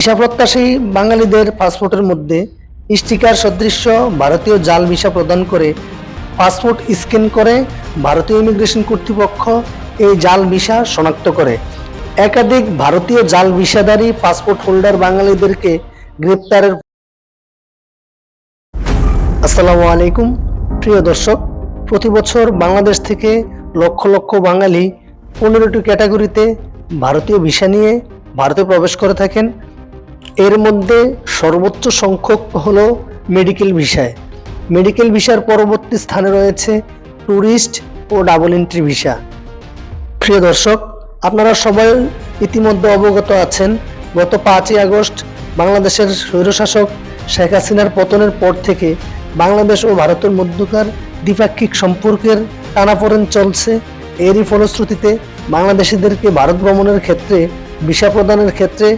Visa প্রত্যাশী বাঙালিদের পাসপোর্টের মধ্যে স্টিকার সদৃশ্য ভারতীয় জাল ভিসা প্রদান করে পাসপোর্ট স্ক্যান করে ভারতীয় ইমিগ্রেশন কর্তৃপক্ষ এই জাল ভিসা শনাক্ত করে। একাধিক ভারতীয় জাল ভিসাধারী পাসপোর্ট হোল্ডার বাঙালিদেরকে গ্রেপ্তারের আসসালামু আলাইকুম। প্রিয় দর্শক, প্রতি বছর বাংলাদেশ থেকে লক্ষ লক্ষ বাঙালি পনেরোটি ক্যাটাগরিতে ভারতীয় ভিসা নিয়ে ভারতে প্রবেশ করে থাকেন। এর মধ্যে সর্বোচ্চ সংখ্যক হল মেডিকেল ভিসায় মেডিকেল ভিসার পরবর্তী স্থানে রয়েছে ট্যুরিস্ট ও ডাবল এন্ট্রি ভিসা প্রিয় দর্শক, আপনারা সবাই ইতিমধ্যে অবগত আছেন, গত পাঁচই আগস্ট বাংলাদেশের স্বৈরশাসক শেখ হাসিনার পতনের পর থেকে বাংলাদেশ ও ভারতের মধ্যকার দ্বিপাক্ষিক সম্পর্কের টানাপোড়েন চলছে। এরই ফলশ্রুতিতে বাংলাদেশিদেরকে ভারত ভ্রমণের ক্ষেত্রে ভিসা প্রদানের ক্ষেত্রে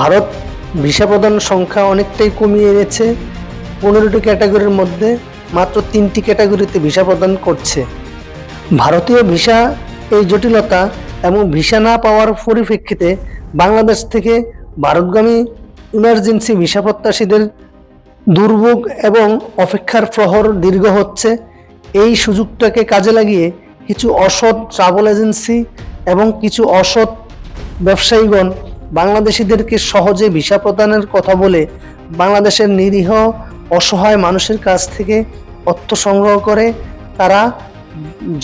ভারত ভিসা প্রদান সংখ্যা অনেকটাই কমিয়ে এনেছে। পনেরোটি ক্যাটাগরির মধ্যে মাত্র তিনটি ক্যাটাগরিতে ভিসা প্রদান করছে। ভারতীয় ভিসা এই জটিলতা এবং ভিসা না পাওয়ার পরিপ্রেক্ষিতে বাংলাদেশ থেকে ভারতগামী ইমার্জেন্সি ভিসা প্রত্যাশীদের দুর্ভোগ এবং অপেক্ষার প্রহর দীর্ঘ হচ্ছে। এই সুযোগটাকে কাজে লাগিয়ে কিছু অসৎ ট্রাভেল এজেন্সি এবং কিছু অসৎ ব্যবসায়ীগণ বাংলাদেশিদেরকে সহজে ভিসা প্রদানের কথা বলে বাংলাদেশের নিরীহ, অসহায় মানুষের কাছ থেকে অর্থ সংগ্রহ করে তারা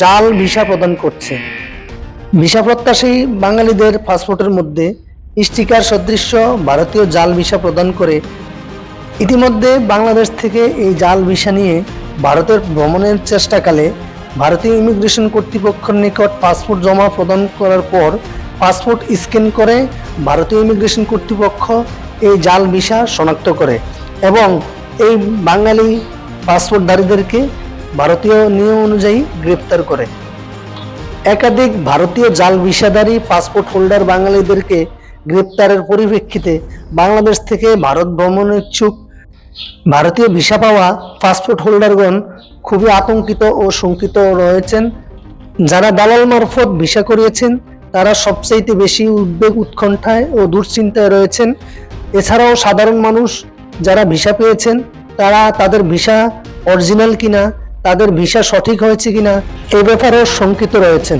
জাল ভিসা প্রদান করছে। ভিসা প্রত্যাশী বাঙালিদের পাসপোর্টের মধ্যে স্টিকার সদৃশ্য ভারতীয় জাল ভিসা প্রদান করে। ইতিমধ্যে বাংলাদেশ থেকে এই জাল ভিসা নিয়ে ভারতের ভ্রমণের চেষ্টাকালে ভারতীয় ইমিগ্রেশন কর্তৃপক্ষের নিকট পাসপোর্ট জমা প্রদান করার পর পাসপোর্ট স্ক্যান করে ভারতীয় ইমিগ্রেশন কর্তৃপক্ষ এই জাল ভিসা শনাক্ত করে এবং এই বাঙালি পাসপোর্টধারীদেরকে ভারতীয় নিয়ম অনুযায়ী গ্রেপ্তার করে। একাধিক ভারতীয় জাল ভিসাধারী পাসপোর্ট হোল্ডার বাঙালিদেরকে গ্রেপ্তারের পরিপ্রেক্ষিতে বাংলাদেশ থেকে ভারত ভ্রমণের ইচ্ছুক ভারতীয় ভিসা পাওয়া পাসপোর্ট হোল্ডারগণ খুবই আতঙ্কিত ও শঙ্কিত রয়েছেন। যারা দালাল মারফত ভিসা করিয়েছেন তারা সবচাইতে বেশি উদ্বেগ উৎকণ্ঠায় ও দুশ্চিন্তায় রয়েছেন। এছাড়াও সাধারণ মানুষ যারা ভিসা পেয়েছেন, তারা তাদের ভিসা অরিজিনাল কিনা, তাদের ভিসা সঠিক হয়েছে কিনা এই ব্যাপারেও শঙ্কিত রয়েছেন।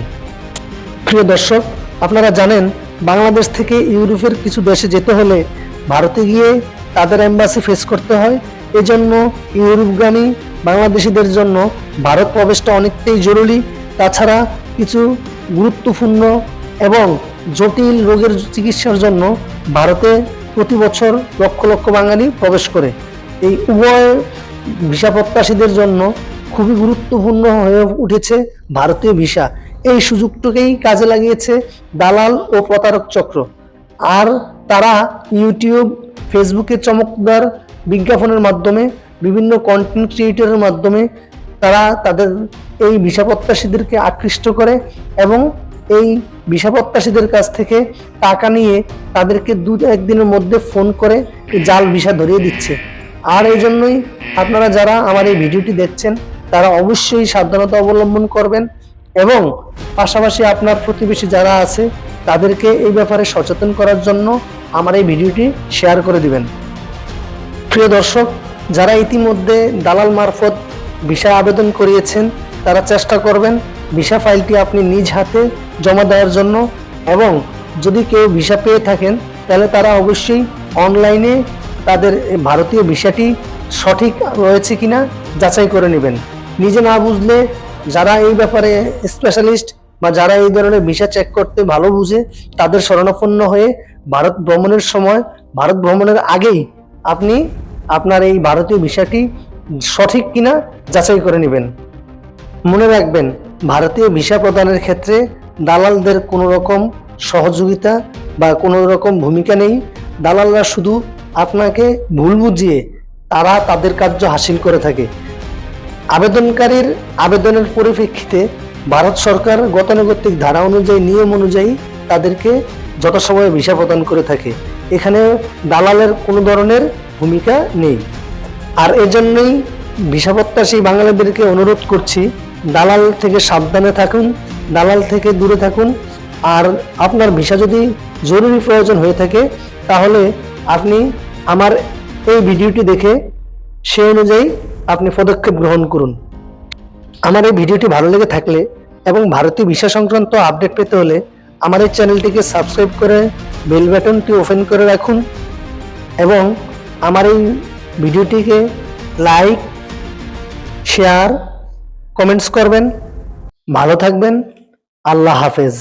প্রিয় দর্শক, আপনারা জানেন, বাংলাদেশ থেকে ইউরোপের কিছু দেশে যেতে হলে ভারতে গিয়ে তাদের এম্বাসি ফেস করতে হয়। এজন্য ইউরোপগামী বাংলাদেশিদের জন্য ভারত প্রবেশটা অনেকটাই জরুরি। তাছাড়া কিছু গুরুত্বপূর্ণ এবং জটিল রোগের চিকিৎসার জন্য ভারতে প্রতি বছর লক্ষ লক্ষ বাঙালি প্রবেশ করে। এই উভয় ভিসা প্রত্যাশীদের জন্য খুবই গুরুত্বপূর্ণ হয়ে উঠেছে ভারতীয় ভিসা। এই সুযোগটাকেই কাজে লাগিয়েছে দালাল ও প্রতারক চক্র। আর তারা ইউটিউব, ফেসবুকে চমকদার বিজ্ঞাপনের মাধ্যমে, বিভিন্ন কন্টেন্ট ক্রিয়েটরের মাধ্যমে তারা তাদের এই ভিসা প্রত্যাশীদেরকে আকৃষ্ট করে এবং এই ভিসা কাছ থেকে টাকা নিয়ে তাদেরকে দু একদিনের মধ্যে ফোন করে জাল ভিসা ধরিয়ে দিচ্ছে। আর এই জন্যই আপনারা যারা আমার এই ভিডিওটি দেখছেন, তারা অবশ্যই সাবধানতা অবলম্বন করবেন এবং পাশাপাশি আপনার প্রতিবেশী যারা আছে, তাদেরকে এই ব্যাপারে সচেতন করার জন্য আমার এই ভিডিওটি শেয়ার করে দিবেন। প্রিয় দর্শক, যারা ইতিমধ্যে দালাল মারফত ভিসা আবেদন করিয়েছেন, তারা চেষ্টা করবেন ভিসা ফাইলটি আপনি নিজ হাতে জমা দেওয়ার জন্য এবং যদি কেউ ভিসা পেয়ে থাকেন, তাহলে তারা অবশ্যই অনলাইনে তাদের ভারতীয় ভিসাটি সঠিক রয়েছে কিনা যাচাই করে নেবেন। নিজে না বুঝলে যারা এই ব্যাপারে স্পেশালিস্ট বা যারা এই ধরনের ভিসা চেক করতে ভালো বুঝে, তাদের শরণাপন্ন হয়ে ভারত ভ্রমণের সময়, ভারত ভ্রমণের আগেই আপনি আপনার এই ভারতীয় ভিসাটি সঠিক কিনা যাচাই করে নেবেন। মনে রাখবেন ভারতীয় ভিসা প্রদানের ক্ষেত্রে দালালদের কোনো রকম সহযোগিতা বা কোনো রকম ভূমিকা নেই। দালালরা শুধু আপনাকে ভুল বুঝিয়ে তারা তাদের কার্য হাসিল করে থাকে। আবেদনকারীর আবেদনের পরিপ্রেক্ষিতে ভারত সরকার গতানুগতিক ধারা অনুযায়ী, নিয়ম অনুযায়ী তাদেরকে যথাসময়ে ভিসা প্রদান করে থাকে। এখানে দালালের কোনো ধরনের ভূমিকা নেই। আর এজন্যই ভিসা প্রত্যাশী বাঙালিদেরকে অনুরোধ করছি দালাল থেকে সাবধানে থাকুন, দালাল থেকে দূরে থাকুন। আর আপনার ভিসা যদি জরুরি প্রয়োজন হয়ে থাকে, তাহলে আপনি আমার এই ভিডিওটি দেখে সে অনুযায়ী আপনি পদক্ষেপ গ্রহণ করুন। আমার এই ভিডিওটি ভালো লেগে থাকলে এবং ভারতীয় ভিসা সংক্রান্ত আপডেট পেতে হলে আমার এই চ্যানেলটিকে সাবস্ক্রাইব করে বেল বাটনটি ওপেন করে রাখুন এবং আমার এই ভিডিওটিকে লাইক, শেয়ার কমেন্টস করবেন। ভালো থাকবেন। আল্লাহ হাফেজ।